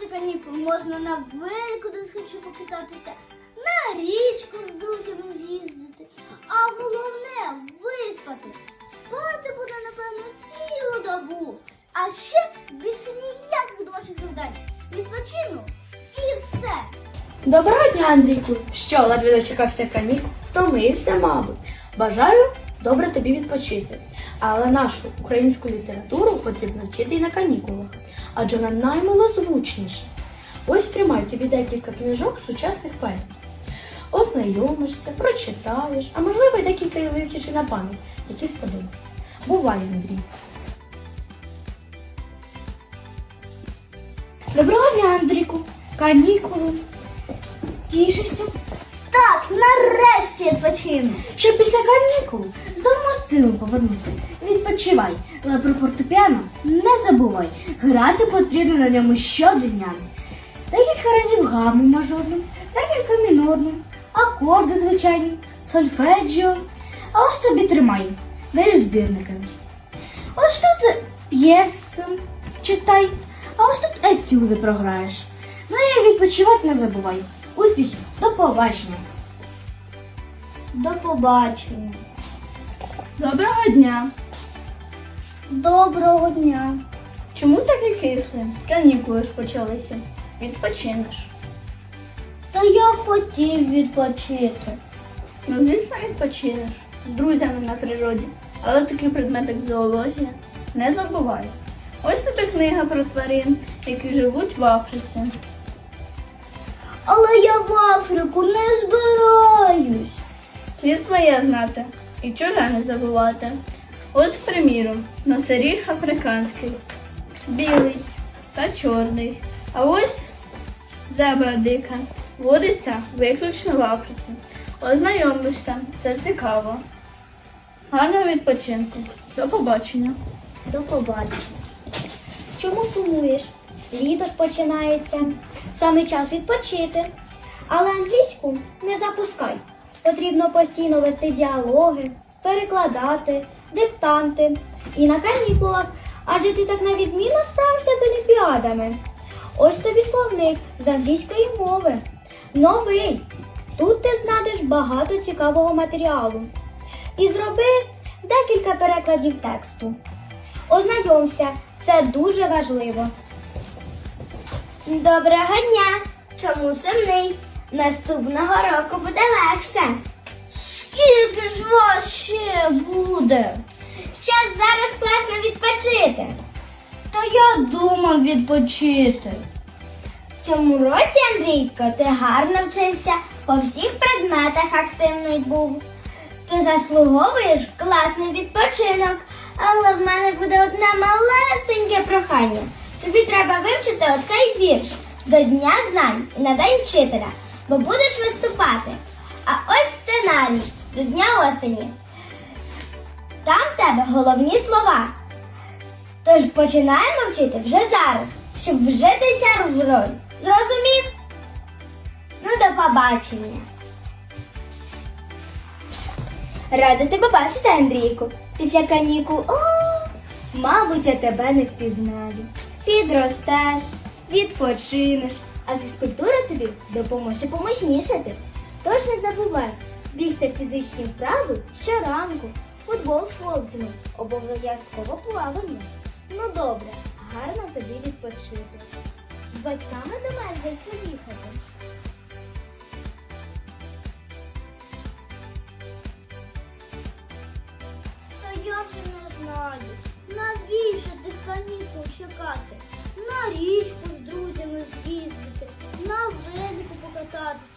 час канікул можна на велику досхочу покататися, на річку з друзями з'їздити. А головне виспати. Спати буде, напевно, цілу добу. А ще більше ніяких домашніх завдань. Відпочину і все. Доброго дня, Андрійку. Що, ледве дочекався канікул? Втомився, мабуть. Бажаю добре тобі відпочити. Але нашу українську літературу потрібно вчити і на канікулах, адже вона наймилозвучніша. Ось тримай тобі декілька книжок сучасних поетів. Ознайомишся, прочитаєш, а можливо й декілька і вивчиш на пам'ять, які сподобаються. Бувай, Андрій. Доброго дня, Андрійку. Канікули. Тішишся? Так, нарешті відпочину. Ще після канікул з дому з силом повернуся. Відпочивай, але про фортепіано не забувай. Грати потрібно на ньому щодня. Декілька разів гаму мажорну, декілька мінорну, акорди звичайні, сольфеджіо. А ось тобі тримай, даю збірниками. Ось тут п'єси читай, а ось тут етюди програєш. Ну і відпочивати не забувай. Успіхів, до побачення! До побачення. Доброго дня! Доброго дня. Чому таке кисле? Канікули ж почалися. Відпочинеш. Та я хотів відпочити. Ну, звісно, відпочинеш з друзями на природі, але такий предмет, як зоологія, не забувай. Ось тобі книга про тварин, які живуть в Африці. Але я в Африку не збираюсь. Слід своє знати і чуже не забувати. Ось, приміром, носоріг африканський, білий та чорний. А ось зебра дика водиться виключно в Африці. Ознайомишся, це цікаво. Гарного відпочинку. До побачення. До побачення. Чому сумуєш? Літо ж починається. Саме час відпочити. Але англійську не запускай. Потрібно постійно вести діалоги, перекладати, диктанти. І на канікулах, адже ти так на відмінно справився з олімпіадами. Ось тобі словник з англійської мови. Новий. Тут ти знайдеш багато цікавого матеріалу. І зроби декілька перекладів тексту. Ознайомся, це дуже важливо. Доброго дня! Чому сумний? Наступного року буде легше. Скільки ж вас ще буде? Час зараз класно відпочити. Та я думав відпочити. В цьому році, Андрійко, ти гарно вчився, по всіх предметах активний був. Ти заслуговуєш класний відпочинок, але в мене буде одне малесеньке прохання. Тобі треба вивчити оцей вірш до Дня знань і на День вчителя, бо будеш виступати. А ось сценарій до Дня осені. Там в тебе головні слова. Тож починаємо вчити вже зараз, щоб вжитися в роль. Зрозумів? Ну, до побачення. Рада тебе бачити, Андрійку. Після канікул. О, мабуть, я тебе не впізнаю. Підростеш, відпочинеш, а фізкультура тобі допоможе помощнішати. Тож не забувай бігти фізичні вправи щоранку, футбол з хлопцями, обов'язково плавання. Ну добре, гарно тобі відпочити. З батьками до мене десь поїхати. Та я вже не знаю, навіщо чекати? На річку з друзями з'їздити, на велику покататися.